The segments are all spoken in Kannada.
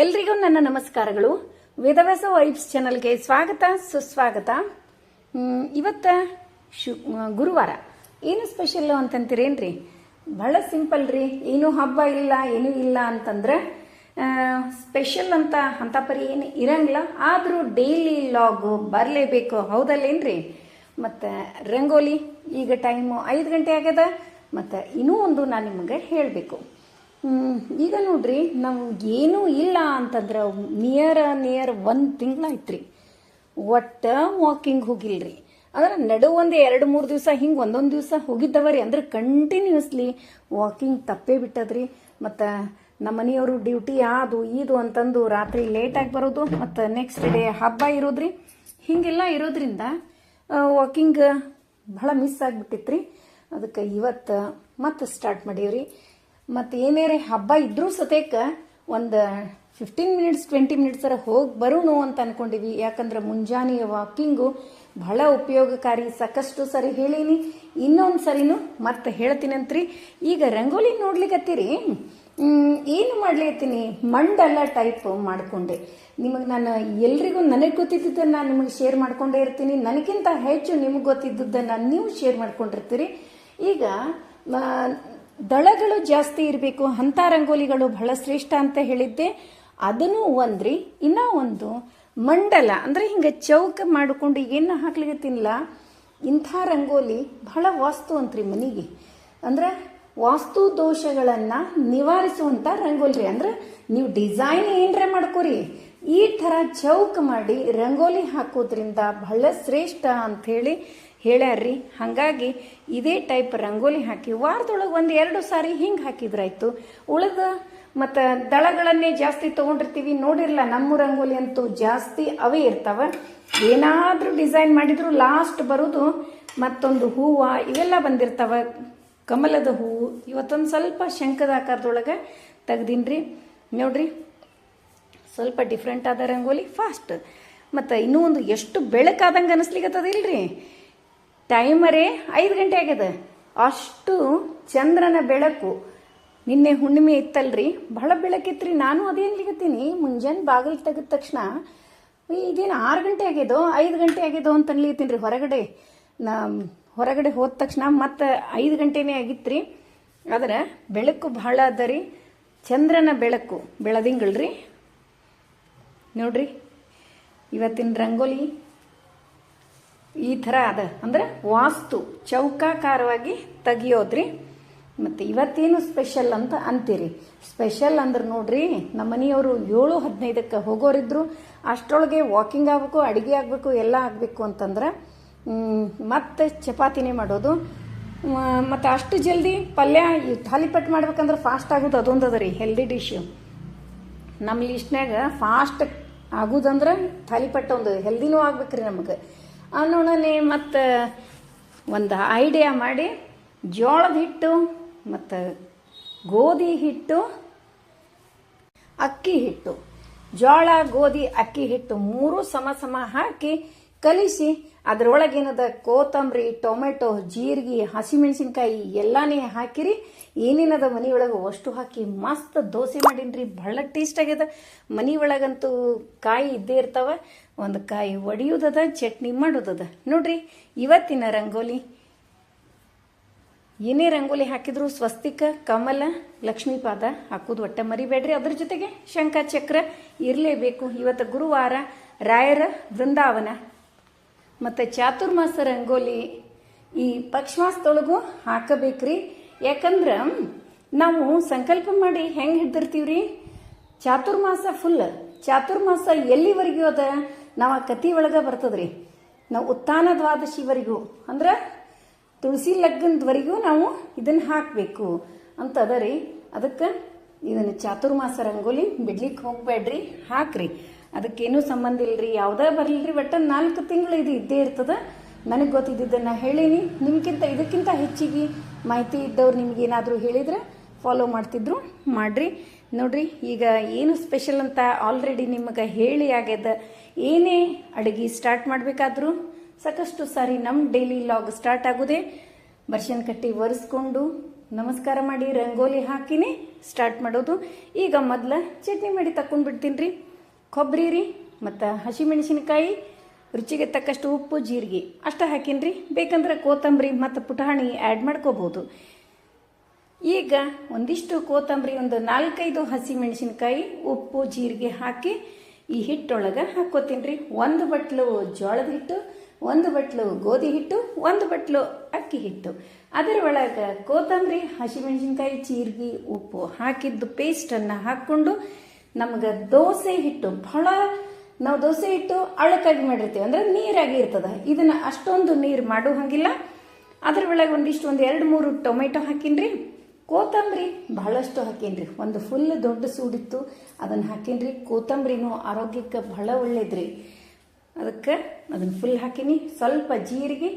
ಎಲ್ರಿಗೂ ನನ್ನ ನಮಸ್ಕಾರಗಳು. ವೇದವ್ಯಾಸ ವೈಬ್ಸ್ ಚಾನಲ್ಗೆ ಸ್ವಾಗತ, ಸುಸ್ವಾಗತ. ಇವತ್ತ ಶು ಗುರುವಾರ. ಏನು ಸ್ಪೆಷಲ್ ಅಂತಂತೀರೇನ್ರಿ? ಬಹಳ ಸಿಂಪಲ್ ರೀ. ಏನು ಹಬ್ಬ ಇಲ್ಲ, ಏನೂ ಇಲ್ಲ ಅಂತಂದ್ರೆ ಸ್ಪೆಷಲ್ ಅಂತ ಅಂತ ಪರಿ ಏನು ಇರಂಗಿಲ್ಲ. ಆದರೂ ಡೈಲಿ ಲಾಗು ಬರಲೇಬೇಕು. ಹೌದಲ್ಲೇನ್ರಿ? ಮತ್ತು ರಂಗೋಲಿ, ಈಗ ಟೈಮು ಐದು ಗಂಟೆ ಆಗ್ಯದ. ಮತ್ತು ಇನ್ನೂ ಒಂದು ನಾನು ನಿಮಗೆ ಹೇಳಬೇಕು. ಈಗ ನೋಡ್ರಿ, ನಾವು ಏನೂ ಇಲ್ಲ ಅಂತಂದ್ರೆ ನಿಯರ್ ನಿಯರ್ ಒಂದು ತಿಂಗಳಾಯ್ತು ರೀ ಒಟ್ಟು ವಾಕಿಂಗ್ ಹೋಗಿಲ್ರಿ. ಅಂದ್ರೆ ನಡು ಒಂದು ಎರಡು, ಮೂರು ದಿವಸ ಹಿಂಗೆ ಒಂದೊಂದು ದಿವಸ ಹೋಗಿದ್ದವ ರೀ ಅಂದ್ರೆ ಕಂಟಿನ್ಯೂಸ್ಲಿ ವಾಕಿಂಗ್ ತಪ್ಪೇ ಬಿಟ್ಟದ್ರಿ. ಮತ್ತು ನಮ್ಮ ಮನೆಯವರು ಡ್ಯೂಟಿ ಅದು, ಇದು ಅಂತಂದು ರಾತ್ರಿ ಲೇಟಾಗಿ ಬರೋದು, ಮತ್ತು ನೆಕ್ಸ್ಟ್ ಡೇ ಹಬ್ಬ ಇರೋದ್ರಿ. ಹಿಂಗೆಲ್ಲ ಇರೋದ್ರಿಂದ ವಾಕಿಂಗ್ ಭಾಳ ಮಿಸ್ ಆಗಿಬಿಟ್ಟಿತ್ರಿ. ಅದಕ್ಕೆ ಇವತ್ತು ಮತ್ತೆ ಸ್ಟಾರ್ಟ್ ಮಾಡೀವ್ರಿ. ಮತ್ತು ಏನೇರೆ ಹಬ್ಬ ಇದ್ದರೂ ಸತೇಕ ಒಂದು ಫಿಫ್ಟೀನ್ ಮಿನಿಟ್ಸ್ ಟ್ವೆಂಟಿ ಮಿನಿಟ್ಸರ ಹೋಗಿ ಬರೋಣ ಅಂತ ಅನ್ಕೊಂಡಿವಿ. ಯಾಕಂದ್ರೆ ಮುಂಜಾನೆಯ ವಾಕಿಂಗು ಬಹಳ ಉಪಯೋಗಕಾರಿ. ಸಾಕಷ್ಟು ಸರಿ ಹೇಳೀನಿ. ಇನ್ನೊಂದು ಸರಿನೂ ಮತ್ತೆ ಹೇಳ್ತೀನಂತ್ರಿ. ಈಗ ರಂಗೋಲಿ ನೋಡ್ಲಿಕತ್ತೀರಿ? ಮ್, ಏನು ಮಾಡ್ಲಿಕತ್ತೀನಿ? ಮಂಡಲ ಟೈಪ್ ಮಾಡ್ಕೊಂಡೆ. ನಿಮಗೆ ನಾನು ಎಲ್ರಿಗೂ ನನಗೆ ಗೊತ್ತಿದ್ದದ್ದನ್ನು ನಾನು ನಿಮಗೆ ಶೇರ್ ಮಾಡ್ಕೊಂಡೇ ಇರ್ತೀನಿ. ನನಗಿಂತ ಹೆಚ್ಚು ನಿಮಗೆ ಗೊತ್ತಿದ್ದದ್ದನ್ನು ನೀವು ಶೇರ್ ಮಾಡ್ಕೊಂಡಿರ್ತೀರಿ. ಈಗ ದಳಗಳು ಜಾಸ್ತಿ ಇರಬೇಕು ಅಂಥ ರಂಗೋಲಿಗಳು ಬಹಳ ಶ್ರೇಷ್ಠ ಅಂತ ಹೇಳಿದ್ದೆ. ಅದನ್ನು ಒಂದ್ರಿ, ಇನ್ನ ಒಂದು ಮಂಡಲ, ಅಂದ್ರೆ ಹಿಂಗೆ ಚೌಕ ಮಾಡಿಕೊಂಡು ಏನು ಹಾಕ್ಲಿಕತ್ತೀನಿಲ್ಲ ಇಂಥ ರಂಗೋಲಿ ಬಹಳ ವಾಸ್ತು ಅಂತ್ರಿ ಮನೆಗೆ. ಅಂದ್ರೆ ವಾಸ್ತು ದೋಷಗಳನ್ನು ನಿವಾರಿಸುವಂತ ರಂಗೋಲಿ ಅಂದ್ರೆ ನೀವು ಡಿಸೈನ್ ಏನರ ಮಾಡ್ಕೋರಿ. ಈ ಥರ ಚೌಕ ಮಾಡಿ ರಂಗೋಲಿ ಹಾಕೋದ್ರಿಂದ ಬಹಳ ಶ್ರೇಷ್ಠ ಅಂತ ಹೇಳಿ ಹೇಳ್ಯಾರ್ರಿ, ಹಾಗಾಗಿ ಇದೇ ಟೈಪ್ ರಂಗೋಲಿ ಹಾಕಿ ವಾರದೊಳಗೆ ಒಂದು ಎರಡು ಸಾರಿ ಹಿಂಗೆ ಹಾಕಿದ್ರಾಯ್ತು. ಉಳಿದ ಮತ್ತು ದಳಗಳನ್ನೇ ಜಾಸ್ತಿ ತೊಗೊಂಡಿರ್ತೀವಿ ನೋಡಿರಲ್ಲ ನಮ್ಮ ರಂಗೋಲಿ ಅಂತೂ ಜಾಸ್ತಿ ಅವೇ ಇರ್ತಾವ. ಏನಾದರೂ ಡಿಸೈನ್ ಮಾಡಿದ್ರು ಲಾಸ್ಟ್ ಬರೋದು ಮತ್ತೊಂದು ಹೂವು, ಇವೆಲ್ಲ ಬಂದಿರ್ತಾವ. ಕಮಲದ ಹೂವು ಇವತ್ತೊಂದು ಸ್ವಲ್ಪ ಶಂಕದ ಆಕಾರದೊಳಗೆ ತೆಗ್ದಿನ್ರಿ. ನೋಡ್ರಿ, ಸ್ವಲ್ಪ ಡಿಫ್ರೆಂಟ್ ಆದ ರಂಗೋಲಿ ಫಾಸ್ಟ್ ಮತ್ತು ಇನ್ನೂ ಒಂದು ಎಷ್ಟು ಬೆಳಕಾದಂಗೆ ಅನಿಸ್ಲಿಕ್ಕತ್ತದ ಇಲ್ರಿ. ಟೈಮರೇ ಐದು ಗಂಟೆ ಆಗ್ಯದ. ಅಷ್ಟು ಚಂದ್ರನ ಬೆಳಕು ನಿನ್ನೆ ಹುಣ್ಣಿಮೆ ಇತ್ತಲ್ರಿ? ಬಹಳ ಬೆಳಕಿತ್ರಿ. ನಾನು ಅದೇನು ಲಿಗತ್ತೀನಿ? ಮುಂಜಾನೆ ಬಾಗಿಲು ತೆಗೆದ ತಕ್ಷಣ ಇದೇನು ಆರು ಗಂಟೆ ಆಗ್ಯದೋ? ಐದು ಗಂಟೆ ಆಗ್ಯದೋ ಅಂತ ಅನ್ಲಿಗತ್ತೀನಿ ಹೊರಗಡೆ. ನಾ ಹೊರಗಡೆ ಹೋದ ತಕ್ಷಣ ಮತ್ತೆ ಐದು ಗಂಟೆನೇ ಆಗಿತ್ರಿ. ಆದ್ರೆ ಬೆಳಕು ಬಹಳ ಅದ ರೀ. ಚಂದ್ರನ ಬೆಳಕು ಬೆಳದಿಂಗಳ್ರಿ ನೋಡ್ರಿ, ಇವತ್ತಿನ ರಂಗೋಲಿ ಈ ಥರ ಅದ ಅಂದ್ರೆ ವಾಸ್ತು ಚೌಕಾಕಾರವಾಗಿ ತೆಗಿಯೋದ್ರಿ. ಮತ್ತು ಇವತ್ತೇನು ಸ್ಪೆಷಲ್ ಅಂತ ಅಂತೀರಿ. ಸ್ಪೆಷಲ್ ಅಂದ್ರೆ ನೋಡ್ರಿ, ನಮ್ಮ ಮನೆಯವರು ಏಳು ಹದಿನೈದಕ್ಕೆ ಹೋಗೋರಿದ್ರು. ಅಷ್ಟರೊಳಗೆ ವಾಕಿಂಗ್ ಆಗಬೇಕು, ಅಡುಗೆ ಆಗಬೇಕು, ಎಲ್ಲ ಆಗಬೇಕು ಅಂತಂದ್ರೆ ಮತ್ತೆ ಚಪಾತಿನೇ ಮಾಡೋದು. ಮತ್ತು ಅಷ್ಟು ಜಲ್ದಿ ಪಲ್ಯ ಈ ಥಾಲಿಪಟ್ ಮಾಡ್ಬೇಕಂದ್ರೆ ಫಾಸ್ಟ್ ಆಗೋದು ಅದೊಂದು ಅದ ರೀ ಹೆಲ್ದಿ ಡಿಶ್ ನಮ್ಮ ಲಿಸ್ಟ್ನಾಗ ಫಾಸ್ಟ್ ಆಗೋದಂದ್ರೆ ಥಾಲಿಪಟ್ಟ ಒಂದು ಹೆಲ್ದಿನೂ ಆಗ್ಬೇಕ್ರಿ ನಮಗೆ. ಅನ್ನೋಣನೆ ಮತ್ತು ಒಂದು ಐಡಿಯಾ ಮಾಡಿ, ಜೋಳದ ಹಿಟ್ಟು ಮತ್ತು ಗೋಧಿ ಹಿಟ್ಟು, ಅಕ್ಕಿ ಹಿಟ್ಟು. ಜೋಳ, ಗೋಧಿ, ಅಕ್ಕಿ ಹಿಟ್ಟು ಮೂರು ಸಮ ಸಮ ಹಾಕಿ ಕಲಿಸಿ ಅದರೊಳಗೇನದ ಕೋತಂಬರಿ ಟೊಮೆಟೊ, ಜೀರಿಗೆ, ಹಸಿಮೆಣಸಿನ್ಕಾಯಿ ಎಲ್ಲಾನೇ ಹಾಕಿರಿ. ಏನೇನದ ಮನೆಯೊಳಗೆ ಅಷ್ಟು ಹಾಕಿ ಮಸ್ತ್ ದೋಸೆ ಮಾಡೀನ್ರಿ. ಬಹಳ ಟೇಸ್ಟ್ ಆಗ್ಯದ. ಮನೆ ಒಳಗಂತೂ ಕಾಯಿ ಇದ್ದೇ ಇರ್ತಾವ. ಒಂದು ಕಾಯಿ ಒಡೆಯೋದದ, ಚಟ್ನಿ ಮಾಡೋದದ. ನೋಡ್ರಿ, ಇವತ್ತಿನ ರಂಗೋಲಿ. ಏನೇ ರಂಗೋಲಿ ಹಾಕಿದ್ರು ಸ್ವಸ್ತಿಕ, ಕಮಲ, ಲಕ್ಷ್ಮೀಪಾದ ಹಾಕೋದು ಒಟ್ಟ ಮರಿಬೇಡ್ರಿ. ಅದ್ರ ಜೊತೆಗೆ ಶಂಖ, ಚಕ್ರ ಇರಲೇಬೇಕು. ಇವತ್ತು ಗುರುವಾರ ರಾಯರ ಬೃಂದಾವನ ಮತ್ತು ಚಾತುರ್ಮಾಸ ರಂಗೋಲಿ ಈ ಪಕ್ಷಮಾಸದೊಳಗೂ ಹಾಕಬೇಕ್ರಿ. ಯಾಕಂದ್ರೆ, ನಾವು ಸಂಕಲ್ಪ ಮಾಡಿ ಹೆಂಗೆ ಹಿಡ್ದಿರ್ತೀವ್ರಿ ಚಾತುರ್ಮಾಸ ಫುಲ್ ಚಾತುರ್ಮಾಸ ಎಲ್ಲಿವರೆಗೂ ಅದ? ನಾವು ಆ ಕತಿ ಒಳಗೆ ಬರ್ತದ್ರಿ. ನಾವು ಉತ್ಥಾನ ದ್ವಾದಶಿವರೆಗೂ, ಅಂದ್ರೆ ತುಳಸಿ ಲಗ್ನದವರೆಗೂ ನಾವು ಇದನ್ನು ಹಾಕಬೇಕು ಅಂತ ಅದ ರೀ ಅದಕ್ಕೆ ಇದನ್ನು ಚಾತುರ್ಮಾಸ ರಂಗೋಲಿ ಬಿಡ್ಲಿಕ್ಕೆ ಹೋಗಬೇಡ್ರಿ ಹಾಕ್ರಿ. ಅದಕ್ಕೇನು ಸಂಬಂಧ ಇಲ್ರಿ. ಯಾವುದೇ ಬರಲಿಲ್ರಿ, ಒಟ್ಟು ನಾಲ್ಕು ತಿಂಗಳು ಇದು ಇದ್ದೇ ಇರ್ತದೆ. ನನಗೆ ಗೊತ್ತಿದ್ದನ್ನು ಹೇಳೀನಿ. ನಿಮ್ಗಿಂತ ಇದಕ್ಕಿಂತ ಹೆಚ್ಚಿಗೆ ಮಾಹಿತಿ ಇದ್ದವ್ರು ನಿಮ್ಗೇನಾದರೂ ಹೇಳಿದ್ರೆ ಫಾಲೋ ಮಾಡ್ತಿದ್ರು, ಮಾಡ್ರಿ. ನೋಡ್ರಿ, ಈಗ ಏನು ಸ್ಪೆಷಲ್ ಅಂತ ಆಲ್ರೆಡಿ ನಿಮಗೆ ಹೇಳಿ ಆಗ್ಯದ. ಏನೇ ಅಡುಗೆ ಸ್ಟಾರ್ಟ್ ಮಾಡಬೇಕಾದ್ರೂ ಸಾಕಷ್ಟು ಸಾರಿ ನಮ್ಮ ಡೈಲಿ ಲಾಗ್ ಸ್ಟಾರ್ಟ್ ಆಗೋದೆ. ಬರ್ಷನ್ ಕಟ್ಟಿ ಒರೆಸ್ಕೊಂಡು ನಮಸ್ಕಾರ ಮಾಡಿ, ರಂಗೋಲಿ ಹಾಕಿನೇ ಸ್ಟಾರ್ಟ್ ಮಾಡೋದು. ಈಗ ಮೊದಲ ಚಟ್ನಿ ಮಾಡಿ ತಕ್ಕೊಂಡು ಬಿಡ್ತೀನಿ ರೀ ಕೊಬ್ಬರಿ ರೀ, ಮತ್ತು ಹಸಿಮೆಣಸಿನಕಾಯಿ, ರುಚಿಗೆ ತಕ್ಕಷ್ಟು ಉಪ್ಪು, ಜೀರಿಗೆ. ಅಷ್ಟು ಹಾಕೀನಿ ರೀ ಬೇಕಂದ್ರೆ ಕೋತಂಬರಿ ಮತ್ತು ಪುಟಾಣಿ ಆ್ಯಡ್ ಮಾಡ್ಕೋಬೋದು. ಈಗ ಒಂದಿಷ್ಟು ಕೋತಂಬರಿ ಒಂದು ನಾಲ್ಕೈದು ಹಸಿ ಮೆಣಸಿನಕಾಯಿ ಉಪ್ಪು, ಜೀರಿಗೆ ಹಾಕಿ ಈ ಹಿಟ್ಟೊಳಗೆ ಹಾಕ್ಕೋತೀನಿ ರೀ ಒಂದು ಬಟ್ಲು ಜೋಳದ ಹಿಟ್ಟು, ಒಂದು ಬಟ್ಲು ಗೋಧಿ ಹಿಟ್ಟು, ಒಂದು ಬಟ್ಲು ಅಕ್ಕಿ ಹಿಟ್ಟು. ಅದರ ಒಳಗೆ ಕೋತಂಬರಿ ಹಸಿಮೆಣಸಿನ್ಕಾಯಿ, ಜೀರಿಗೆ, ಉಪ್ಪು ಹಾಕಿದ್ದು ಪೇಸ್ಟನ್ನು ಹಾಕ್ಕೊಂಡು ನಮ್ಗೆ ದೋಸೆ ಹಿಟ್ಟು ಬಹಳ ನಾವು ದೋಸೆ ಹಿಟ್ಟು ಅಳಕಾಗಿ ಮಾಡಿರ್ತೀವಿ. ಅಂದ್ರೆ ನೀರಾಗಿ ಇರ್ತದ. ಇದನ್ನ ಅಷ್ಟೊಂದು ನೀರು ಮಾಡೋ ಹಂಗಿಲ್ಲ ಅದ್ರ ಒಳಗೆ ಒಂದಿಷ್ಟು ಒಂದು ಎರಡು ಮೂರು ಟೊಮೆಟೊ ಹಾಕಿನ್ರಿ. ಕೊತ್ತಂಬರಿ ಬಹಳಷ್ಟು ಹಾಕಿನ್ರಿ. ಒಂದು ಫುಲ್ ದೊಡ್ಡ ಸೂಡಿತ್ತು. ಅದನ್ನು ಹಾಕಿನ್ರಿ. ಕೊತ್ತಂಬರಿನೂ ಆರೋಗ್ಯಕ್ಕೆ ಬಹಳ ಒಳ್ಳೇದ್ರಿ. ಅದಕ್ಕೆ ಅದನ್ನು ಫುಲ್ ಹಾಕೀನಿ. ಸ್ವಲ್ಪ ಜೀರಿಗೆ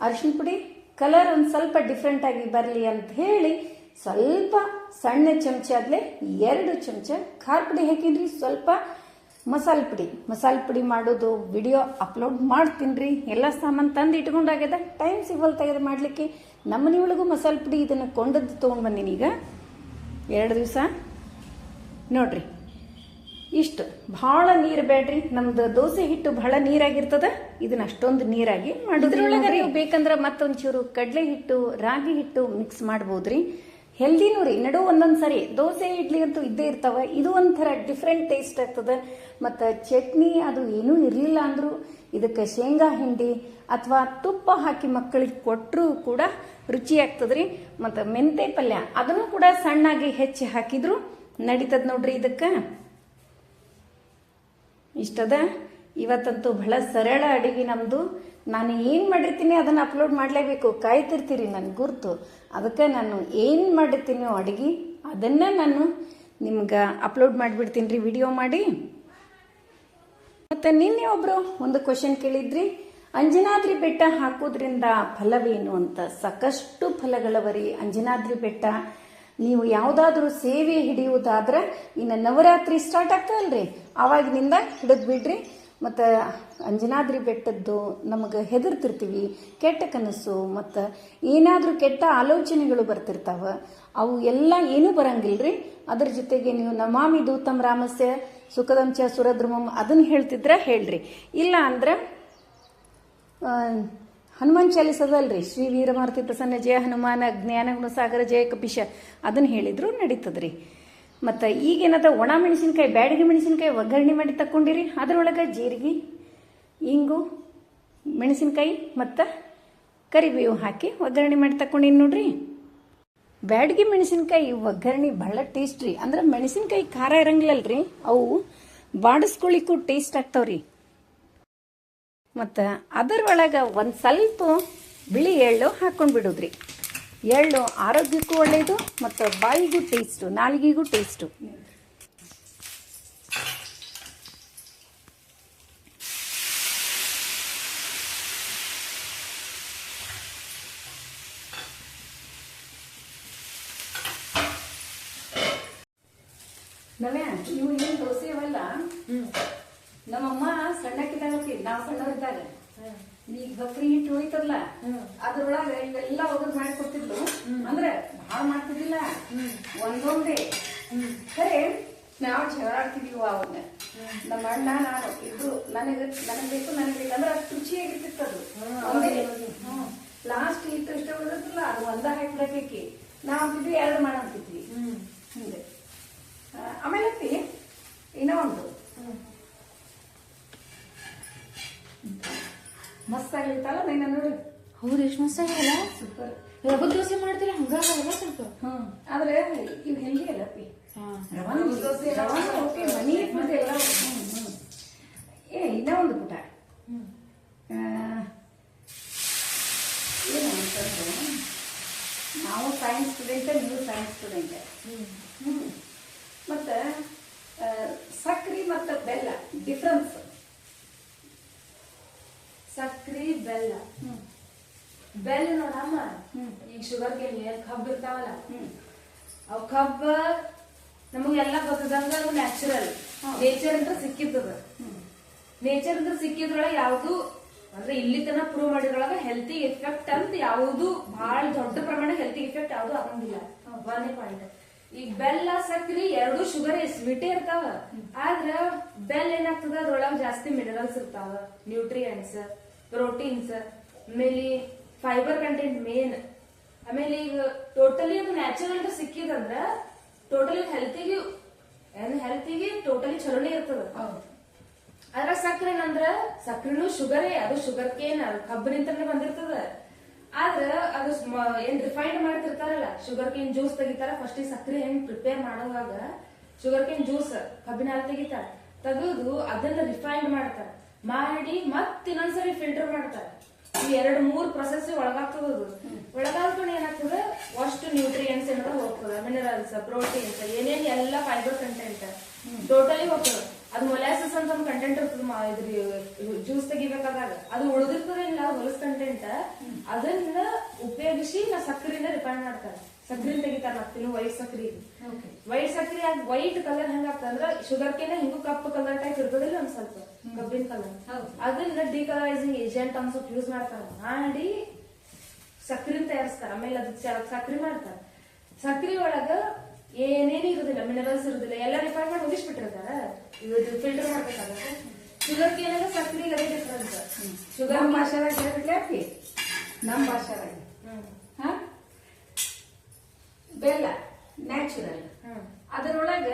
ಅರಿಶಿನ ಪುಡಿ, ಕಲರ್ ಒಂದು ಸ್ವಲ್ಪ ಡಿಫ್ರೆಂಟ್ ಆಗಿ ಬರಲಿ ಅಂತ ಹೇಳಿ ಸ್ವಲ್ಪ ಸಣ್ಣ ಚಮಚ ಆದ್ಲೆ ಎರಡು ಚಮಚ ಖಾರ ಪುಡಿ ಹಾಕಿನ್ರಿ ಸ್ವಲ್ಪ ಮಸಾಲ ಪುಡಿ. ಮಸಾಲ ಪುಡಿ ಮಾಡೋದು ವಿಡಿಯೋ ಅಪ್ಲೋಡ್ ಮಾಡ್ತೀನಿ ರೀ ಎಲ್ಲ ಸಾಮಾನು ತಂದು ಇಟ್ಕೊಂಡಾಗ್ಯದ ಟೈಮ್ ಸಿಗಲ್ ತೆಗೆದು ಮಾಡಲಿಕ್ಕೆ ನಮ್ಮ ಒಳಗೂ ಮಸಾಲೆ ಪುಡಿ ಇದನ್ನು ಕೊಂಡದ್ದು ತೊಗೊಂಡು ಬಂದೀನಿ ಈಗ. ಎರಡು ದಿವಸ. ನೋಡ್ರಿ ಇಷ್ಟು. ಭಾಳ ನೀರು ಬೇಡ್ರಿ. ನಮ್ದು ದೋಸೆ ಹಿಟ್ಟು ಬಹಳ ನೀರಾಗಿರ್ತದ. ಇದನ್ನ ಅಷ್ಟೊಂದು ನೀರಾಗಿ ಮಾಡೋದ್ರೊಳಗೆ ನೀವು ಬೇಕಂದ್ರೆ ಮತ್ತೊಂಚೂರು ಕಡಲೆ ಹಿಟ್ಟು ರಾಗಿ ಹಿಟ್ಟು ಮಿಕ್ಸ್ ಮಾಡ್ಬೋದ್ರಿ. ಹೆಲ್ದಿನೂ ರೀ ನಡು ಒಂದೊಂದ್ ಸರಿ, ದೋಸೆ, ಇಡ್ಲಿ ಅಂತೂ ಇದ್ದೇ ಇರ್ತಾವೆ. ಇದು ಒಂಥರ ಡಿಫ್ರೆಂಟ್ ಟೇಸ್ಟ್ ಆಗ್ತದ ಮತ್ತು ಚಟ್ನಿ ಅದು ಏನೂ ಇರಲಿಲ್ಲ ಅಂದ್ರು ಇದಕ್ಕೆ ಶೇಂಗಾ ಹಿಂಡಿ ಅಥವಾ ತುಪ್ಪ ಹಾಕಿ ಮಕ್ಕಳಿಗೆ ಕೊಟ್ಟರು ಕೂಡ ರುಚಿ ಆಗ್ತದ್ರಿ. ಮತ್ತು ಮೆಂತೆ ಪಲ್ಯ, ಅದನ್ನು ಕೂಡ ಸಣ್ಣಾಗಿ ಹೆಚ್ಚಿ ಹಾಕಿದ್ರು ನಡೀತದ ನೋಡ್ರಿ ಇದಕ್ಕೆ. ಇಷ್ಟದ? ಇವತ್ತಂತೂ ಬಹಳ ಸರಳ ಅಡಿಗೆ ನಮ್ಮದು ನಾನು ಏನು ಮಾಡಿರ್ತೀನಿ ಅದನ್ನು ಅಪ್ಲೋಡ್ ಮಾಡಲೇಬೇಕು. ಕಾಯ್ತಿರ್ತೀರಿ ನನ್ನ ಗುರುತು. ಅದಕ್ಕೆ ನಾನು ಏನು ಮಾಡಿರ್ತೀನಿ ಅಡುಗೆ, ಅದನ್ನು ನಾನು ನಿಮ್ಗೆ ಅಪ್ಲೋಡ್ ಮಾಡಿಬಿಡ್ತೀನಿ ರೀ ವಿಡಿಯೋ ಮಾಡಿ. ಮತ್ತು ನಿನ್ನೆ ಒಬ್ಬರು ಒಂದು ಕ್ವಶನ್ ಕೇಳಿದ್ರಿ. ಅಂಜನಾದ್ರಿ ಬೆಟ್ಟ ಹಾಕೋದ್ರಿಂದ ಫಲವೇನು ಅಂತ. ಸಾಕಷ್ಟು ಫಲಗಳವರಿ ಅಂಜನಾದ್ರಿ ಬೆಟ್ಟ. ನೀವು ಯಾವುದಾದ್ರೂ ಸೇವೆ ಹಿಡಿಯುವುದಾದ್ರೆ ಇನ್ನು ನವರಾತ್ರಿ ಸ್ಟಾರ್ಟ್ ಆಗ್ತದಲ್ರಿ ಆವಾಗಿನಿಂದ ಹಿಡಿದು ಬಿಡ್ರಿ ಮತ್ತು ಅಂಜನಾದ್ರಿ ಬೆಟ್ಟದ್ದು ನಮಗೆ ಹೆದರ್ತಿರ್ತೀವಿ, ಕೆಟ್ಟ ಕನಸು, ಮತ್ತು ಏನಾದರೂ ಕೆಟ್ಟ ಆಲೋಚನೆಗಳು ಬರ್ತಿರ್ತಾವೆ, ಅವು ಎಲ್ಲ ಏನೂ ರೀ ಅದ್ರ ಜೊತೆಗೆ ನೀವು ನಮಾಮಿ ದೂತಂ ರಾಮಸ್ಯ ಸುಖದಂಶ ಸುರದ್ರಮಂ ಅದನ್ನು ಹೇಳ್ತಿದ್ರೆ ಹೇಳ್ರಿ. ಇಲ್ಲ ಅಂದ್ರೆ ಹನುಮಾನ್ ಚಾಲಿಸದಲ್ರಿ ಶ್ರೀ ವೀರಮಾರುತಿ ಪ್ರಸನ್ನ ಜಯ ಹನುಮಾನ ಜ್ಞಾನ ಗುಣಸಾಗರ ಜಯ ಕಪಿಶ ಅದನ್ನು ಹೇಳಿದ್ರು ನಡೀತದ್ರಿ. ಮತ್ತು ಈಗೇನದ ಒಣ ಮೆಣಸಿನಕಾಯಿ, ಬ್ಯಾಡಗಿ ಮೆಣಸಿನಕಾಯಿ ಒಗ್ಗರಣೆ ಮಾಡಿ ತಕ್ಕೊಂಡಿರಿ. ಅದರೊಳಗೆ ಜೀರಿಗೆ, ಇಂಗು, ಮೆಣಸಿನಕಾಯಿ ಮತ್ತು ಕರಿಬೇವು ಹಾಕಿ ಒಗ್ಗರಣೆ ಮಾಡಿ ತಕ್ಕೊಂಡಿನಿ ನೋಡ್ರಿ. ಬ್ಯಾಡಗಿ ಮೆಣಸಿನ್ಕಾಯಿ ಒಗ್ಗರಣೆ ಬಹಳ ಟೇಸ್ಟ್ ರೀ. ಅಂದ್ರೆ ಮೆಣಸಿನಕಾಯಿ ಖಾರ ಇರಂಗಿಲ್ಲಲ್ರಿ. ಅವು ಬಾಡಿಸ್ಕೊಳ್ಳಿಕ್ಕೂ ಟೇಸ್ಟ್ ಆಗ್ತಾವ್ರಿ. ಮತ್ತು ಅದರೊಳಗೆ ಒಂದು ಸ್ವಲ್ಪ ಬಿಳಿ ಎಳ್ಳು ಹಾಕೊಂಡು ಬಿಡೋದ್ರಿ. ಎಳ್ಳು ಆರೋಗ್ಯಕ್ಕೂ ಒಳ್ಳೆಯದು ಮತ್ತು ಬಾಯಿಗೂ ಟೇಸ್ಟು ನಾಲಿಗೆಗೂ ಟೇಸ್ಟು ನವ್ಯಾ ನೀವು ಏನು ದೋಸೆ ಅವಲ್ಲ? ನಮ್ಮಮ್ಮ ಸಣ್ಣಕ್ಕಿದ್ದಾಗ ನಾವು ಸಣ್ಣವರಿದ್ದಾಗ ಈಗ ಬಕ್ರಿ ಹಿಟ್ಟು ಹೋಯ್ತಲ್ಲ ಅದ್ರೊಳಗೆ ಇವೆಲ್ಲ ಒಗದ್ ಮಾಡಿ ಕೊಡ್ತಿದ್ಲು ಅಂದ್ರೆ ಭಾಳ ಮಾಡ್ತಿದ್ದಿಲ್ಲ. ಒಂದೊಂದೇ. ಸರಿ ನಾವು ಜಗಳಾಡ್ತಿದ್ವಿ ಅವನ್ನ ನಮ್ಮ ಅಣ್ಣ ನಾನು ಇದು ನನಗೆ ನನಗೆ ಬೇಕು ನನಗೆ ಬೇಕು. ಅಂದ್ರೆ ಅಷ್ಟು ರುಚಿಯಾಗಿರ್ತಿತ್ತು ಅದು. ಲಾಸ್ಟ್ ಹಿಟ್ಟು ಇಷ್ಟ ಉಳಿದಿಲ್ಲ ಅದು ಒಂದ ಹಾಕ್ಬಿಡಬೇಕಿ ನಾವು ಅಂತಿದ್ವಿ ಎರಡು ಮಾಡಂತಿದ್ವಿ ಹಿಂಗೆ ಆ, ಆಮೇಲೆ ಇನ್ನೂ ಒಂದು. ಮಸ್ತ್ ಆಗಿತ್ತಲ್ಲ ನೀನು ನೋಡಿ. ಹೌದು ಎಷ್ಟು ಮಸ್ತ್ ಸೂಪರ್ ರವೆ ದೋಸೆ ಮಾಡ್ತೀರ? ಹಂಗಾಗಲ್ಲ ಸ್ವಲ್ಪ. ಹ್ಞೂ ಆದ್ರೆ ಇವು ಹೆಲ್ದಿ ಅಲ್ಲ ಹಾ. ರವಾನ ದೋಸೆ ಓಕೆ ಮನಿ ಎಲ್ಲ. ಏ ಇನ್ನೂ ಒಂದು ಪುಟ. ಏನು ಅಂತಂದ್ರೆ ನಾವು ಸೈನ್ಸ್ ಸ್ಟೂಡೆಂಟ್ ನೀವು ಸೈನ್ಸ್ ಸ್ಟೂಡೆಂಟ್ ಹ್ಮ್ ಮತ್ತು ಸಕ್ರೆ ಮತ್ತು ಬೆಲ್ಲ ಡಿಫ್ರೆನ್ಸ್ ಸಕ್ರಿ ಬೆಲ್ಲ. ಬೆಲ್ಲ ನೋಡಮ್ಮ. ಈಗ ಶುಗರ್ ಕೇಳಿ ಕಬ್ಬು ಇರ್ತಾವಲ್ಲ. ಅವ್ ಕಬ್ಬ ನಮಗೆಲ್ಲ ಅದು ನ್ಯಾಚುರಲ್. ನೇಚರ್ ಅಂತ ಸಿಕ್ಕಿದ್ದದ. ನೇಚರ್ ಅಂತ ಸಿಕ್ಕಿದ್ರೊಳಗೆ ಯಾವ್ದು ಅಂದ್ರೆ ಇಲ್ಲಿ ತನ ಪ್ರೂವ್ ಮಾಡಿದ್ರೊಳಗ ಹೆಲ್ತಿ ಎಫೆಕ್ಟ್ ಅಂತ ಯಾವುದು ಬಹಳ ದೊಡ್ಡ ಪ್ರಮಾಣ ಹೆಲ್ತಿ ಎಫೆಕ್ಟ್ ಯಾವ್ದು ಆಗಂಗಿಲ್ಲ. ಒಂದೇ ಪಾಯಿಂಟ್ ಈಗ ಬೆಲ್ಲ ಸಕ್ರಿ ಎರಡು ಶುಗರ್ ಸ್ವೀಟೇ ಇರ್ತಾವ. ಆದ್ರ ಬೆಲ್ಲ ಏನಾಗ್ತದ? ಅದ್ರೊಳಗ ಜಾಸ್ತಿ ಮಿನರಲ್ಸ್ ಇರ್ತಾವ. ನ್ಯೂಟ್ರಿಯೆಂಟ್ಸ್ ಪ್ರೋಟೀನ್ಸ್ ಆಮೇಲೆ ಫೈಬರ್ ಕಂಟೆಂಟ್ ಮೇನ್ ಆಮೇಲೆ ಈಗ ಟೋಟಲಿ ಅದು ನ್ಯಾಚುರಲ್ ಸಿಕ್ಕಿದಂದ್ರ ಟೋಟಲಿ ಹೆಲ್ತಿಗೆ ಏನು ಹೆಲ್ತಿಗೆ ಟೋಟಲಿ ಚಲೋನೇ ಇರ್ತದ. ಅದ್ರ ಸಕ್ಕರೆ ಏನಂದ್ರ ಸಕ್ರೆನು ಶುಗರೇ ಅದು ಶುಗರ್ ಕೇನ್ ಕಬ್ಬಿನಿಂದನೇ ಬಂದಿರ್ತದ. ಆದ್ರ ಅದು ಏನ್ ರಿಫೈಂಡ್ ಮಾಡ್ತಿರ್ತಾರಲ್ಲ ಶುಗರ್ ಕೇನ್ ಜ್ಯೂಸ್ ತೆಗಿತಾರ ಫಸ್ಟ್ ಸಕ್ಕರೆ ಹೆಂಗ್ ಪ್ರಿಪೇರ್ ಮಾಡುವಾಗ ಶುಗರ್ ಕೇನ್ ಜ್ಯೂಸ್ ಕಬ್ಬಿನ ಹಾಲು ತೆಗಿತಾರ ತೆಗೆದು ಅದನ್ನ ರಿಫೈಂಡ್ ಮಾಡ್ತಾರ. ಮಾಡಿ ಮತ್ತೆ ಇನ್ನೊಂದ್ಸರಿ ಫಿಲ್ಟರ್ ಮಾಡ್ತಾರೆ. ಈ ಎರಡು, ಮೂರು ಪ್ರೊಸೆಸ್ ಒಳಗಾಗ್ತದ ಒಳಗಾದ್ಕೊಂಡು ಏನಾಗ್ತದ? ಅಷ್ಟು ನ್ಯೂಟ್ರಿಯೆಂಟ್ಸ್ ಏನಾದ್ರು ಹೋಗ್ತದ. ಮಿನರಲ್ಸ್ ಪ್ರೋಟೀನ್ಸ್ ಏನೇನ್ ಎಲ್ಲ ಫೈಬರ್ ಕಂಟೆಂಟ್ ಟೋಟಲಿ ಹೋಗ್ತದ. ಅದು ಮೊಲಾಸಸ್ ಅಂತ ಒಂದು ಕಂಟೆಂಟ್ ಇರ್ತದ ಇದ್ರ ಜ್ಯೂಸ್ ತೆಗಿಬೇಕಾದಾಗ. ಅದು ಉಳಿದಿರ್ತದೆ ಇಲ್ಲ ಹೊಲಸ್ ಕಂಟೆಂಟ್ ಅದನ್ನ ಉಪಯೋಗಿಸಿ ನಾ ಸಕ್ಕರೆಯಿಂದ ರಿಫೈನ್ ಮಾಡ್ತಾರೆ. ಸಕ್ಕರೆ ತೆಗಿತಾರ ಮತ್ತಿನ್ನು ವೈಟ್ ಸಕ್ರಿ ಓಕೆ ವೈಟ್ ಸಕ್ರಿ ಆಗ ವೈಟ್ ಕಲರ್ ಹೆಂಗಾಗ್ತದ ಅಂದ್ರ ಶುಗರ್ ಕೇನ ಹಿಂಗು ಕಪ್ಪು ಕಲರ್ ಟೈಪ್ ಇರ್ತದಿಲ್ಲ ಒಂದ್ ಸ್ವಲ್ಪ ಕಬ್ಬಿನ ಕಲರ್ ಹೌದು. ಅದನ್ನ ಡಿಕಲರೈಸಿಂಗ್ ಏಜೆಂಟ್ ಅಂತ ಸ್ವಲ್ಪ ಯೂಸ್ ಮಾಡ್ತಾರ. ಮಾಡಿ ಸಕ್ರಿ ತಯಾರಿಸ್ತಾರ. ಆಮೇಲೆ ಅದು ಸಕ್ರಿ ಮಾಡ್ತಾರ. ಸಕ್ರಿ ಒಳಗ ಏನೇನು ಇರುದಿಲ್ಲ ಮಿನರಲ್ಸ್ ಇರುದಿಲ್ಲ ಎಲ್ಲ ರಿಫೈನ್ ಮಾಡಿ ಮುಗಿಸ್ಬಿಟ್ಟಿರ್ತಾರ. ಇದು ಫಿಲ್ಟರ್ ಮಾಡ್ಬೇಕಾಗ ಶುಗರ್ ಕೇನಾಗ ಸಕ್ರಿ ಅದೇ ಡಿಫ್ರೆನ್ಸ್ ಶುಗರ್ ಭಾಷೆ ಭಾಷೆದಾಗ ಹೇಳ್ಬಿಟ್ಲೆ ಭಾಷೆ ನಮ್ಮ ಭಾಷೆದಾಗ. ಹಾ ಬೆಲ್ಲ ನ್ಯಾಚುರಲ್ ಅದರೊಳಗ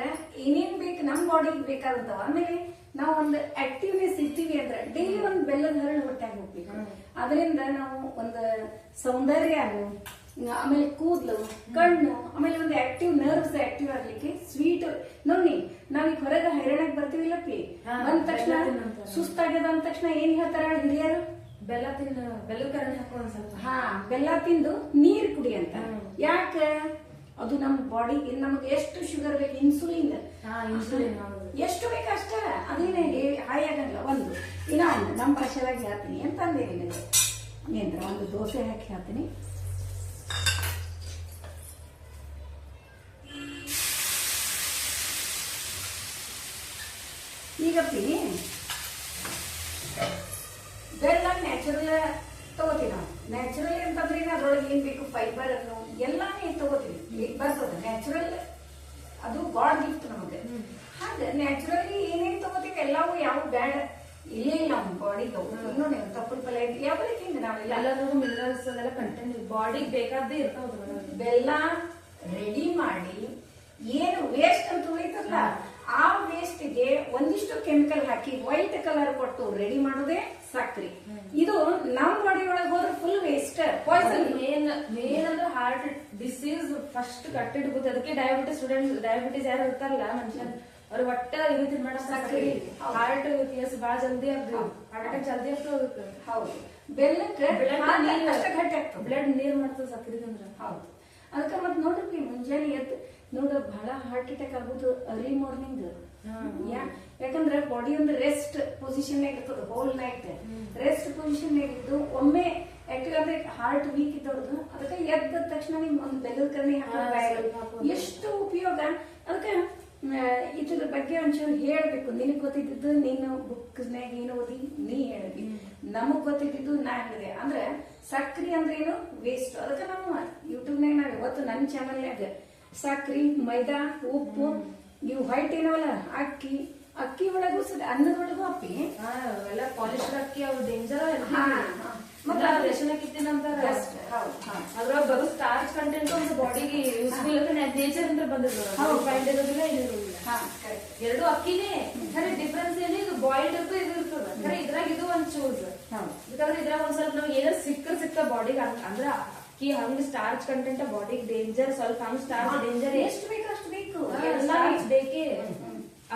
ಏನೇನ್ ಬೇಕು ನಮ್ಮ ಬಾಡಿಗೆ ಬೇಕಾದಂತವ ಆಮೇಲೆ ನಾವು ಒಂದು ಆಕ್ಟಿವ್ನೆಸ್ ಇರ್ತೀವಿ ಅಂದ್ರೆ ಡೈಲಿ ಒಂದು ಬೆಲ್ಲದ ಹರಳು ಹೊಟ್ಟೆಗೆ ಹೋಗ್ಬೇಕು. ಅದರಿಂದ ನಾವು ಒಂದು ಸೌಂದರ್ಯನು ಆಮೇಲೆ ಕೂದಲು ಕಣ್ಣು ಆಮೇಲೆ ಒಂದು ಆಕ್ಟಿವ್ ನರ್ವ್ಸ್ ಆಕ್ಟಿವ್ ಆಗ್ಲಿಕ್ಕೆ ಸ್ವೀಟ್ ನೋಡಿ ನಾವೀಗ ಹೊರಗೆ ಹೈರಾಣಕ್ ಬರ್ತೀವಿಲ್ಲ ಪಿ ಬಂದ ತಕ್ಷಣ ಸುಸ್ತಾಗ್ಯದ ಅಂದ ತಕ್ಷಣ ಏನ್ ಹೇಳ್ತಾರ ಹಿರಿಯರು? ಬೆಲ್ಲ ತಿನ್ನ ಬೆಲ್ಲ ಕರಣ ಹಾಕೋ ಸ್ವಲ್ಪ. ಹಾ ಬೆಲ್ಲ ತಿಂದು ನೀರ್ ಕುಡಿ ಅಂತ. ಯಾಕ? ಅದು ನಮ್ಮ ಬಾಡಿಗೆ ನಮಗೆ ಎಷ್ಟು ಶುಗರ್ ಬೇಕು ಇನ್ಸುಲಿನ್ ಎಷ್ಟು ಬೇಕು ಅಷ್ಟ. ಅದೇನೇ ಹಾಯ್ ಆಗಲ್ಲ ಒಂದು. ಇನ್ನ ಒಂದು ನಮ್ಮ ಭಾಷೆದಾಗ ಹೇಳ್ತೀನಿ ಅಂತ ಅಂದೆ ನಿನಗೆ? ಒಂದು ದೋಸೆ ಹಾಕಿ ಹೇಳ್ತೀನಿ ಈಗಪ್ಪಿ ಬೆಲ್ಲ ನ್ಯಾಚುರಲ್ ನ್ಯಾಚುರಲ್ ಅಂತಂದ್ರೆ ಅದ್ರೊಳಗೆ ಏನ್ ಬೇಕು? ಫೈಬರ್ ಅನ್ನು ಎಲ್ಲಾನೇ ತಗೋತೀವಿ? ಈಗ ಬರ್ತದ ನ್ಯಾಚುರಲ್ ಅದು ಗಾಡ್ ಗಿಫ್ಟ್ ನಮಗೆ. ಹಾಗೆ ನ್ಯಾಚುರಲಿ ಏನೇನ್ ತಗೋತೀವಿ? ಎಲ್ಲವೂ ಯಾವ ಬ್ಯಾಡ ಇಲ್ಲೇ ಇಲ್ಲ ನಮ್ಮ ಬಾಡಿಗೆ ನೋಡಿ ತಪ್ಪಲ್ ಪಲ್ಯ ಯಾವ ಹಿಂಗೆ ನಾವೆಲ್ಲ ಎಲ್ಲರೂ ಮಿನರಲ್ಸ್ ಅದೆಲ್ಲ ಕಂಟೆಂಟ್ ಬಾಡಿಗೆ ಬೇಕಾದ್ದೇ ಇರ್ತಾವ ಬೆಲ್ಲ ರೆಡಿ ಮಾಡಿ ಏನು ವೇಸ್ಟ್ ಅಂತ ಉಳಿತಲ್ಲ. ಆ ವೇಸ್ಟ್ಗೆ ಒಂದಿಷ್ಟು ಕೆಮಿಕಲ್ ಹಾಕಿ ವೈಟ್ ಕಲರ್ ಕೊಟ್ಟು ರೆಡಿ ಮಾಡೋದೇ ಸಕ್ರಿ. ಇದು ನಮ್ ಬಾಡಿ ಒಳಗೆ ಹೋದ್ರೆ full waste poison main main ಅಂದ್ರೆ ಹಾರ್ಟ್ ಡಿಸೀಸ್ ಫಸ್ಟ್ ಕಟ್ಟಿಡ್ಬೋದು ಅದಕ್ಕೆ ಡಯಾಬಿಟಿಸ್ ಸ್ಟೂಡೆಂಟ್ ಡಯಾಬಿಟಿಸ್ ಯಾರು ಇರ್ತಾರಲ್ಲ ಮನುಷ್ಯನ್ ಅವ್ರ ಒಟ್ಟ ಇದು ತಿನ್ಮಾಡ ಸಕ್ರಿ. ಹಾರ್ಟ್ ಕೇಸ್ ಬಹಳ ಜಲ್ದಿ ಆಗ್ತದೆ ಹಾರ್ಟ್ ಅಟ್ಯಾಕ್ ಜಲ್ದಿ ಆಗ್ತದೆ ಹೌದು. ಬೆಲ್ಲಕ್ಕೆ ಬ್ಲಡ್ ನೀರ್ ಮಾಡ್ತದೆ ಸಕ್ರಿ ಅಂದ್ರೆ. ಹೌದು. ಅದಕ್ಕೆ ಮತ್ತೆ ನೋಡ್ರಿ ಮುಂಜಾನೆ ಎದ್ದು ನೋಡ ಬಹಳ ಹಾರ್ಟ್ ಅಟ್ಯಾಕ್ ಆಗೋದು ಅರ್ಲಿ ಮಾರ್ನಿಂಗ್ ಯಾಕಂದ್ರೆ ಬಾಡಿ ಒಂದು ರೆಸ್ಟ್ ಪೊಸಿಷನ್ ಇರ್ತದೆ ಹೋಲ್ ನೈಟ್ ರೆಸ್ಟ್ ಪೊಸಿಷನ್ ಇದ್ದು ಒಮ್ಮೆ ಆಕ್ಟಿವ್ ಅಂದ್ರೆ ಹಾರ್ಟ್ ವೀಕ್ ಇದ್ದವ್ರದ್ದು ಅದಕ್ಕೆ ಎದ್ದ ತಕ್ಷಣ ನಿಮ್ ಒಂದು ಬೆಲ್ಲದ ಕರ್ಣಿ. ಎಷ್ಟು ಉಪಯೋಗ? ಅದಕ್ಕೆ ಇದ್ರ ಬಗ್ಗೆ ಒಂಚೂರು ಹೇಳಬೇಕು. ನಿನಗೆ ಗೊತ್ತಿದ್ದು ನೀನು ಬುಕ್ ಏನು ಓದಿ? ನೀ ಹೇಳಿ ನಮಗ್ ಗೊತ್ತಿದ್ದು ನಾ ಹೇಳಿದೆ ಅಂದ್ರೆ ಸಕ್ರಿ ಅಂದ್ರೆ ಏನು? ವೇಸ್ಟ್ ಅದಕ್ಕೆ ನಾವು ಯೂಟ್ಯೂಬ್ನಾಗ ನಾವು ಇವತ್ತು ನನ್ನ ಚಾನಲ್ನಾಗ ಸಕ್ರಿ ಮೈದಾ ಉಪ್ಪು ನೀವು ವೈಟ್ ಏನವಲ್ಲ? ಅಕ್ಕಿ ಅಕ್ಕಿ ಒಳಗೂ ಸದ ಅನ್ನದೊಳಗೂ ಅಪ್ಪಿ. ಎಲ್ಲ ಪಾಲಿಶ್ ಅಕ್ಕಿ ಅವು ಡೇಂಜರ್. ಮತ್ತೆ ರೇಷನ್ ನಂತರ. ಅದ್ರೊಳಗೆ ಬರೋ ಸ್ಟಾರ್ಚ್ ಕಂಟೆಂಟ್ ಒಂದು ಬಾಡಿಗೆ ಯೂಸ್ಫುಲ್ ನೇಚರ್ ಅಂತ ಬಂದಿದ್ರು ಹೌದು. ಇರೋದಿಲ್ಲ ಇರೋದಿಲ್ಲ. ಎರಡು ಅಕ್ಕಿನೇ. ಖರೆ ಡಿಫ್ರೆನ್ಸ್ ಏನು ಇದು ಬಾಯ್ಲ್ಡ್ ಇರ್ತದೆ ಇದು ಇರ್ತದ. ಖರೆ ಇದ್ರಾಗ ಇದು ಒಂದ್ ಚೂಸ್ ಯಾಕಂದ್ರೆ ಇದ್ರಾಗ ಒಂದ್ ಸ್ವಲ್ಪ ನಮ್ಗೆ ಏನಾರ ಸಿಕ್ಕ ಸಿಕ್ಕ ಬಾಡಿಗೆ ಅಂದ್ರ ಅಕ್ಕಿ ಹಂಗ್ ಸ್ಟಾರ್ಚ್ ಕಂಟೆಂಟ್ ಬಾಡಿಗೆ ಡೇಂಜರ್ ಸ್ವಲ್ಪ ಹಂಗ್ ಸ್ಟಾರ್ಚ್ ಡೇಂಜರ್ ಎಷ್ಟು ಬೇಕು ಅಷ್ಟು ಬೇಕು. ಎಲ್ಲ ಬೇಕೇ.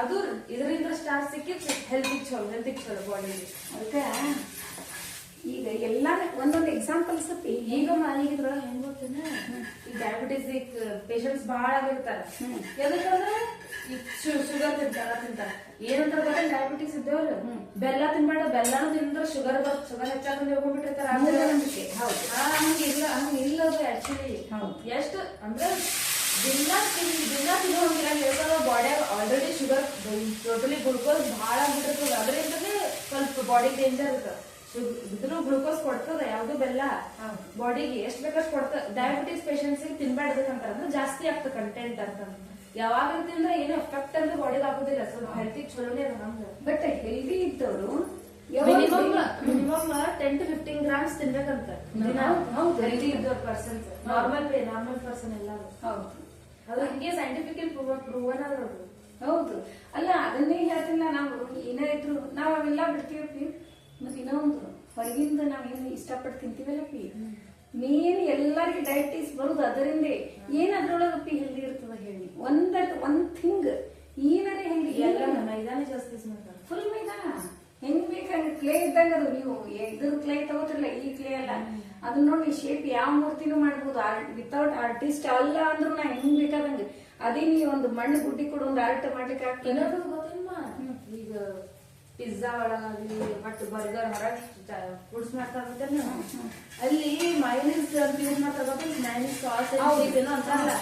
ಅದು ಇದರಿಂದ ಸ್ಟಾರ್ಚ್ ಸಿಕ್ಕಿ ಹೆಲ್ತಿಗೆ ಚಲೋ ಹೆಲ್ತಿಗೆ ಚಲೋ ಬಾಡಿಗೆ ಅದಕ್ಕೆ ಒಂದೊಂದು ಸಪ್ಪಿ ಈಗ ಇದ್ರೊಳಗೆ ಹೆಂಗ್ ಗೊತ್ತೇನ? ಈ ಡಯಾಬಿಟಿಸ್ ಪೇಷಂಟ್ಸ್ ಭಾಳ ಆಗಿರ್ತಾರ. ಯಾಕಂದ್ರೆ ಈ ಶುಗರ್ ತಿಂತಾರ ತಿಂತಾರ. ಏನಂತಾರ ಗೊತ್ತ? ಡಯಾಬಿಟಿಸ್ ಇದ್ದವ್ರು ಬೆಲ್ಲ ತಿನ್ಬೇಡ ಬೆಲ್ಲನೂ ತಿಂದ್ರೆ ಶುಗರ್ ಬರ್ ಶುಗರ್ ಹೆಚ್ಚಾಗಂದ್ರೆ ಹೋಗ್ಬಿಟ್ಟಿರ್ತಾರ ಹೌದು ಹೌದು. ಹಂಗಿಲ್ಲ ಹಂಗಿಲ್ಲ ಅದು ಆಕ್ಚುಲಿ. ಎಷ್ಟು ಅಂದ್ರೆ ದಿನ ತಿನ್ ದಿನ ತಿನ್ನೋಂಗಿಲ್ಲ ಹೇಳ್ತಾರ. ಬಾಡ್ಯಾಗ ಆಲ್ರೆಡಿ ಶುಗರ್ ಟೋಟಲಿ ಗ್ಲುಕೋಸ್ ಭಾಳ ಆಗ್ಬಿಟ್ಟಿರ್ತದ. ಅದರಿಂದನೇ ಸ್ವಲ್ಪ ಬಾಡಿ ಡೇಂಜರ್ ಇರ್ತದೆ. ಇದ್ರೂ ಗ್ಲೂಕೋಸ್ ಕೊಡ್ತದ ಯಾವ್ದು ಬೆಲ್ಲ? ಬಾಡಿಗೆ ಎಷ್ಟ್ ಬೇಕಷ್ಟು ಕೊಡ್ತದ. ಡಯಾಬಿಟಿಸ್ ಪೇಷಂಟ್ಸ್ ತಿನ್ಬಾರ್ದಂತ ಅಂದ್ರೆ ಜಾಸ್ತಿ ಆಗ್ತದೆ ಕಂಟೆಂಟ್ ಅಂತ ಯಾವಾಗ ತಿಂದ್ರೆ ಏನು ಎಫೆಕ್ಟ್ ಅಂದ್ರೆ ಬಾಡಿಗೆ ಆಗುದಿಲ್ಲ. ಸ್ವಲ್ಪ ಹೆಲ್ತಿ ಚಲೋನೇ ಅದ ಹಂಗ ಬಟ್ ಹೆಲ್ದಿ ಇದ್ದವರು minimum minimum ten to fifteen grams ತಿನ್ಬೇಕಂತ. Healthy ಇದ್ದವ್ರ ಪರ್ಸನ್ ನಾರ್ಮಲ್ ಪೇ ನಾರ್ಮಲ್ ಪರ್ಸನ್ ಎಲ್ಲ ಹೌದು. ಅದು ಹಿಂಗೆ ಸೈಂಟಿಫಿಕಲಿ ಪ್ರೂವನ್ ಅದ ಹೌದು. ಅಲ್ಲ ಅದನ್ನೇ ಹೇಳ್ತೀನಿ ನಾವು ಏನೇ ಇದ್ರು ನಾವ್ ಅವೆಲ್ಲ ಬಿಡ್ತೀವಪ್ಪಿ ಮತ್ತೆ ಇನ್ನೊಂದು ಹೊರಗಿಂದ ಏನು ಇಷ್ಟಪಟ್ಟು ತಿಂತೀವಲ್ಲಪ್ಪಿ ಮೇನ್ ಎಲ್ಲರಿಗೆ ಡಯಟೀಸ್ ಬರುದು ಅದರಿಂದ. ಏನ್ ಅದ್ರೊಳಗಪ್ಪಿ ಹೆಲ್ದಿ ಇರ್ತದ ಹೇಳಿ? ಒಂದ ಒಂದ್ ಥಿಂಗ್ ಏನಾರ ಹೆಂಗ್ ಎಲ್ಲ ಮೈದಾನ ಜಾಸ್ತಿ ಫುಲ್ ಮೈದಾನ. ಹೆಂಗ್ ಬೇಕಂಗ ಕ್ಲೇ ಇದ್ದಂಗ ಅದು ನೀವು ಇದ್ರ ಕ್ಲೇ ತಗೋತಿರಲ್ಲ ಈ ಕ್ಲೇ ಅಲ್ಲ. ಅದನ್ನ ನೋಡಿ ಶೇಪ್ ಯಾವ ಮೂರ್ತಿನೂ ಮಾಡ್ಬೋದು. ವಿತೌಟ್ ಆರ್ಟಿಸ್ಟ್ ಅಲ್ಲ ಅಂದ್ರೂ ನಾ ಹೆಂಗ್ ಬೇಕಾದಂಗ. ಅದೇ ನೀವು ಒಂದು ಮಣ್ಣು ಗುಡ್ಡಿ ಕೊಡು ಒಂದು ಆರ್ಟ್ ಮಾಡ್ಲಿಕ್ಕೆ ಆಗ್ತದೆ. ಈಗ ಪಿಜ್ಜಾ ಒಳಗಾಗ್ಲಿ ಮತ್ತು ಬರ್ಗರ್ ಹೊರಗೆ ಫುಡ್ಸ್ ಮಾಡ್ತಾರ ಅಲ್ಲಿ ಮೈನೀಸ್ ಅಂತ ಯೂಸ್ ಮಾಡ್ತಾರೆ ಗೊತ್ತಿಲ್ಲ ಮೈನೀಸ್ ಸಾಸ್ ಏನೋ ಅಂತಾರಲ್ಲ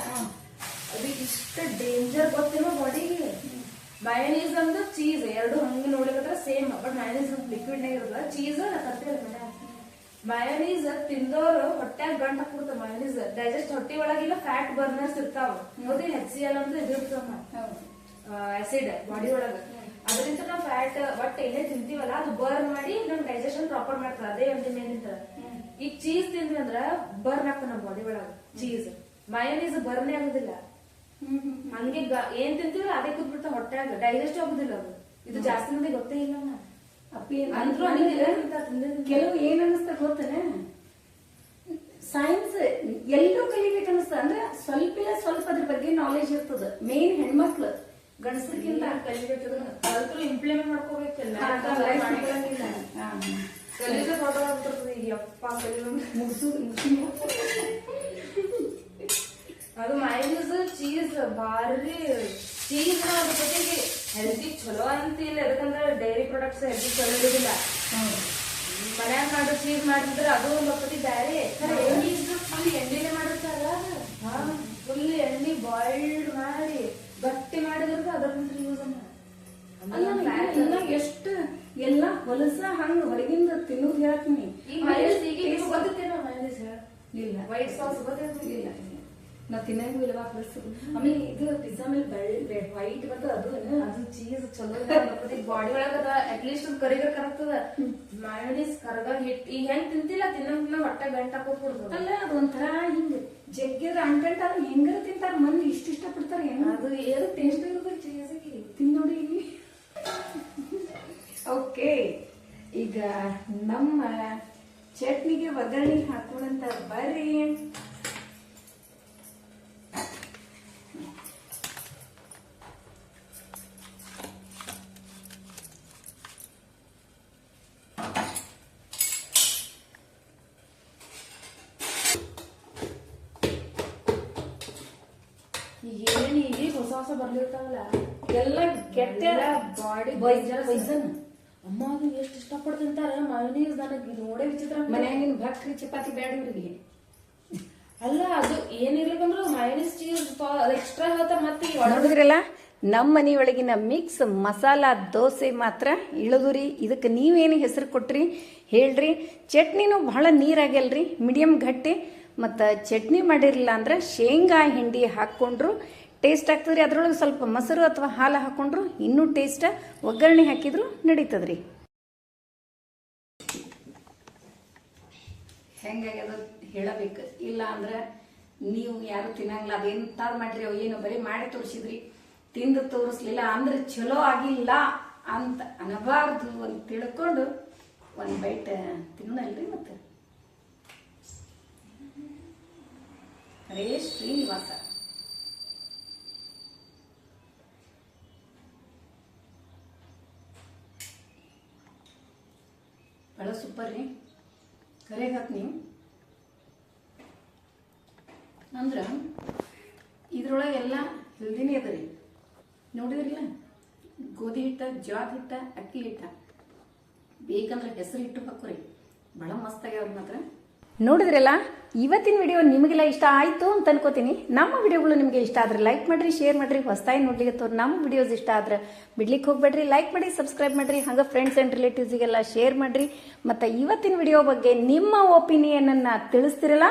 ಅದು ಇಷ್ಟ ಡೇಂಜರ್ ಗೊತ್ತೇನೋ ಬಾಡಿಗೆ ಮಯೋನೀಸ್ ಅಂದ್ರೆ ಚೀಸ್ ಎರಡು ಹಂಗೆ ನೋಡ್ಲಿಕ್ಕೆ ಸೇಮ್ ಬಟ್ ಮಯೋನೀಸ್ ಲಿಕ್ವಿಡ್ ನೇ ಇರಲ್ಲ ಚೀಸ್ ತರ್ತೀವಿ ಮನ್ಯಾಗ ಮಯೋನೀಸ್ ತಿಂದೋರು ಹೊಟ್ಟ್ಯಾಗ ಗಂಟ ಹಾಕ್ಬಿಡ್ತಾವ ಮಯೋನೀಸ್ ಡೈಜೆಸ್ಟ್ ಹೊಟ್ಟೆ ಒಳಗಿಲ್ಲ ಫ್ಯಾಟ್ ಬರ್ನರ್ಸ್ ಇರ್ತಾವ. ನೋಡಿ ಹೆಚ್ಚಿ ಸಿ ಎಲ್ ಅಂದ್ರೆ ಇದು ಇರ್ತಾವ ಆಸಿಡ್ ಬಾಡಿ ಒಳಗ. ಅದರಿಂದ ನಾವು ಫ್ಯಾಟ್ ಒಟ್ಟು ಏನೇ ತಿಂತೀವಲ್ಲ ಅದು ಬರ್ನ್ ಮಾಡಿ ನಮ್ ಡೈಜೆಷನ್ ಪ್ರಾಪರ್ ಮಾಡ್ತದೆ. ಅದೇ ಒಂದು ಮೇನಿಂದ ಈಗ ಚೀಸ್ ತಿಂದ್ವಿ ಅಂದ್ರ ಬರ್ನ್ ಆಗ್ತದೆ ನಮ್ಮ ಬಾಡಿ ಒಳಗ ಚೀಸ್ ಮಯೋನೀಸ್ ಬರ್ನೇ ಆಗುದಿಲ್ಲ. ಹಂಗೆ ಏನ್ ತಿಂತೀವಲ್ಲ ಅದೇ ಕುತ್ಬಿಡ್ತ ಹೊಟ್ಟೆ ಆಗ ಡೈಜೆಸ್ಟ್ ಆಗುದಿಲ್ಲ ಅದು. ಇದು ಜಾಸ್ತಿ ಮಂದಿ ಗೊತ್ತೇ ಇಲ್ಲ. ಅಪ್ಪಿ ಅಂದ್ರೂ ಕೆಲವು ಏನ್ ಅನಿಸ್ತಾ ಗೊತ್ತೇನೆ? ಸೈನ್ಸ್ ಎಲ್ಲರೂ ಕಲಿಬೇಕು ಅಂದ್ರೆ ಸ್ವಲ್ಪ ಇಲ್ಲ ಸ್ವಲ್ಪ ಅದ್ರ ಬಗ್ಗೆ ನಾಲೆಜ್ ಇರ್ತದ. ಮೇನ್ ಹೆಣ್ಮಕ್ಳು. ಗಂಡಸರಿಗಿಂತ ಕಲಿಬೇಕು ಇಂಪ್ಲಿಮೆಂಟ್ ಮಾಡ್ಕೋಬೇಕಲ್ಲ ಕಲಿದ್ರೆ ದೊಡ್ಡ ಆಗ್ಬಿಡ್ತದೆ ಈಗ ಯಪ್ಪ ಕಲಿಯೋದು. ಮುಗಿಸು ಅದು ಮೈನಸ್ ಚೀಸ್ ಭಾರಿ ಚೀಸ್ ಅದ್ರ ಜೊತೆಗೆ ಹೆಲ್ದಿ ಚಲೋ ಅಂತಿಲ್ಲ ಯಾಕಂದ್ರೆ ಡೈರಿ ಪ್ರಾಡಕ್ಟ್ಸ್ ಹೆಲ್ದಿ ಚಲೋ ಇರೋದಿಲ್ಲ. ಮನ್ಯಾಗ ಮಾಡೋ ಚೀಸ್ ಮಾಡಿದ್ರೆ ಅದು ಒಂದು ಒಪ್ಪತಿ ಬ್ಯಾರೆ. ಫುಲ್ ಎಣ್ಣೆಲೆ ಮಾಡಿರ್ತಾರ ಫುಲ್ ಎಣ್ಣೆ ಬಾಯ್ಲ್ಡ್ ಮಾಡಿ. ಗಟ್ಟಿ ಮಾಡಿದ್ರೆ ಅದ್ರ ಯೂಸ್ ಅಲ್ಲ ಇನ್ನ ಎಷ್ಟು ಎಲ್ಲ ಹೊಲಸ ಹಂಗ ಹೊರಗಿಂದ ತಿನ್ನೋದು ಹೇಳ್ತೀನಿ. ಇಲ್ಲ. ವೈಟ್ ಸಾಸ್ ಗೊತ್ತಿಲ್ಲ ಇಲ್ಲ. ನಾ ತಿನ್ನಂಗೂ ಇಲ್ವಾ ಪ್ಲಸ್ ಆಮೇಲೆ ಇದು ಪಿಜ್ಜಾ ಮೇಲೆ ವೈಟ್ ಬರ್ತದ ಅದು? ಅದು ಚೀಸ್ ಚಲೋ ಬಾಡಿ ಒಳಗದ ಅಟ್ ಅಟ್ಲೀಸ್ಟ್ ಒಂದು ಕರಿಗರ್ ಕರಗ್ತದ. ಮಯೋನೀಸ್ ಕರಗ ಹಿಟ್ ಈಗ ಹೆಂಗ್ ತಿಂತಿಲ್ಲ ತಿನ್ನಂಗ್ ಹೊಟ್ಟೆ ಗಂಟ ಹಾಕೋದ್ಬಿಡ್ತದ ಅಲ್ಲ ಅದೊಂಥರ ಹಿಂಗ. ಜಗ್ಗಿದ್ರ ಅದು ಹೆಂಗಾರ ತಿಂತಾರ ಮಂದಿ ಇಷ್ಟ ಇಷ್ಟ ಪಡ್ತಾರ ಏನು ಅದು ಏನು ಟೇಸ್ಟ್ ಇರೋದು ಚೇಸಿಗೆ ತಿಂದು ನೋಡಿ. ಓಕೆ ಈಗ ನಮ್ಮ ಚಟ್ನಿಗೆ ಒಗ್ಗರಣೆ ಹಾಕೋಣಂತ ಬರ್ರಿ ಈಗ ಏನ್ ಈಗ ಹೊಸ ಬರ್ಲಿರ್ತಾವಲ್ಲ ಎಲ್ಲ ಕೆಟ್ಟ ಬಾಡಿ ಬೈಸನ್ ಅಮ್ಮ ಅದು ಎಷ್ಟು ಇಷ್ಟಪಟ್ಟು ತಿಂತಾರ ಮಯೋನೀಸ್ ನನಗೆ ನೋಡೇ ವಿಚಿತ್ರ ಮನ್ಯಾಗಿನ ಭಕ್ರಿ ಚಪಾತಿ ಬೇಡ ಇವ್ರಿಗೆ. ಅಲ್ಲ ಅದು ಏನಿರ್ಬೇಕಂದ್ರೆ ಮಯೋನೀಸ್ ಚೀಸ್ ಎಕ್ಸ್ಟ್ರಾ ಹೋತ ಮತ್ತೆ ಒಣಗಿದ್ರಲ್ಲ ನೋಡಿದ್ರಲ್ಲ ನಮ್ಮ ಮನೆಯೊಳಗಿನ ಮಿಕ್ಸ್ ಮಸಾಲ ದೋಸೆ ಮಾತ್ರ ಇಳಿದುರಿ ಇದಕ್ಕೆ ನೀವೇನು ಹೆಸರು ಕೊಟ್ರಿ ಹೇಳ್ರಿ. ಚಟ್ನಿನೂ ಬಹಳ ನೀರಾಗ್ಯಲ್ರಿ ಮೀಡಿಯಮ್ ಗಟ್ಟಿ. ಮತ್ತು ಚಟ್ನಿ ಮಾಡಿರಲಿಲ್ಲ ಅಂದ್ರೆ ಶೇಂಗಾ ಹಿಂಡಿ ಹಾಕ್ಕೊಂಡ್ರು ಟೇಸ್ಟ್ ಆಗ್ತದ್ರಿ. ಅದ್ರೊಳಗೆ ಸ್ವಲ್ಪ ಮೊಸರು ಅಥವಾ ಹಾಲು ಹಾಕ್ಕೊಂಡ್ರು ಇನ್ನೂ ಟೇಸ್ಟ್ ಒಗ್ಗರಣೆ ಹಾಕಿದ್ರು ನಡೀತದ್ರಿ. ಹೆಂಗಾಗ್ಯದ ಹೇಳಬೇಕು? ಇಲ್ಲ ಅಂದ್ರೆ ನೀವು ಯಾರು ತಿನ್ನಂಗಿಲ್ಲ. ಅದೆಂತಾದ್ ಮಾಡ್ರಿ ಅವು? ಏನು ಬರೀ ಮಾಡಿ ತೋರಿಸಿದ್ರಿ. ತಿಂದು ತೋರಿಸ್ಲಿಲ್ಲ ಅಂದ್ರೆ ಚಲೋ ಆಗಿಲ್ಲ ಅಂತ ಅನ್ನಬಾರ್ದು ಅಂತ ತಿಳ್ಕೊಂಡು ಒಂದು ಬೈಟ್ ತಿನ್ನಲ್ರಿ ಮತ್ತೆ. ಹರೇ ಶ್ರೀನಿವಾಸ. ಭಾಳ ಸೂಪರ್ ರೀ ಕರೆಗೆ ಹಾಕಿ ನೀವು. ಅಂದ್ರೆ ಇದ್ರೊಳಗೆ ಎಲ್ಲ ಹೆಲ್ದಿನೇ ಅದ ರೀ. ನೋಡಿದ್ರಲ್ಲ? ಗೋಧಿ ಹಿಟ್ಟ ಜೋಳದ ಹಿಟ್ಟ, ಅಕ್ಕಿ ಹಿಟ್ಟ. ಬೇಕಂದ್ರೆ ಹೆಸರು ಹಿಟ್ಟು ಹಾಕೋರಿ ಭಾಳ ಮಸ್ತ್ ಆಗ್ಯಾವ್ರಿ ಮಾತ್ರ. ನೋಡಿದ್ರಲ್ಲ, ಇವತ್ತಿನ ವಿಡಿಯೋ ನಿಮಗೆಲ್ಲ ಇಷ್ಟ ಆಯಿತು ಅಂತ ಅನ್ಕೋತೀನಿ. ನಮ್ಮ ವಿಡಿಯೋಗಳು ನಿಮಗೆ ಇಷ್ಟ ಆದ್ರೆ ಲೈಕ್ ಮಾಡಿರಿ ಶೇರ್ ಮಾಡಿರಿ ಹೊಸದಾಗಿ ನೋಡ್ಲಿಕ್ಕೆ ತೋರ್ ನಮ್ಮ ವಿಡಿಯೋಸ್ ಇಷ್ಟ ಆದ್ರೆ ಬಿಡ್ಲಿಕ್ಕೆ ಹೋಗ್ಬೇಡ್ರಿ. ಲೈಕ್ ಮಾಡಿ ಸಬ್ಸ್ಕ್ರೈಬ್ ಮಾಡಿರಿ, ಹಂಗೆ ಫ್ರೆಂಡ್ಸ್ ಆ್ಯಂಡ್ ರಿಲೇಟಿವ್ಸಿಗೆಲ್ಲ ಶೇರ್ ಮಾಡಿರಿ. ಮತ್ತು ಇವತ್ತಿನ ವಿಡಿಯೋ ಬಗ್ಗೆ ನಿಮ್ಮ ಒಪಿನಿಯನನ್ನು ತಿಳಿಸ್ತಿರಲ್ಲ?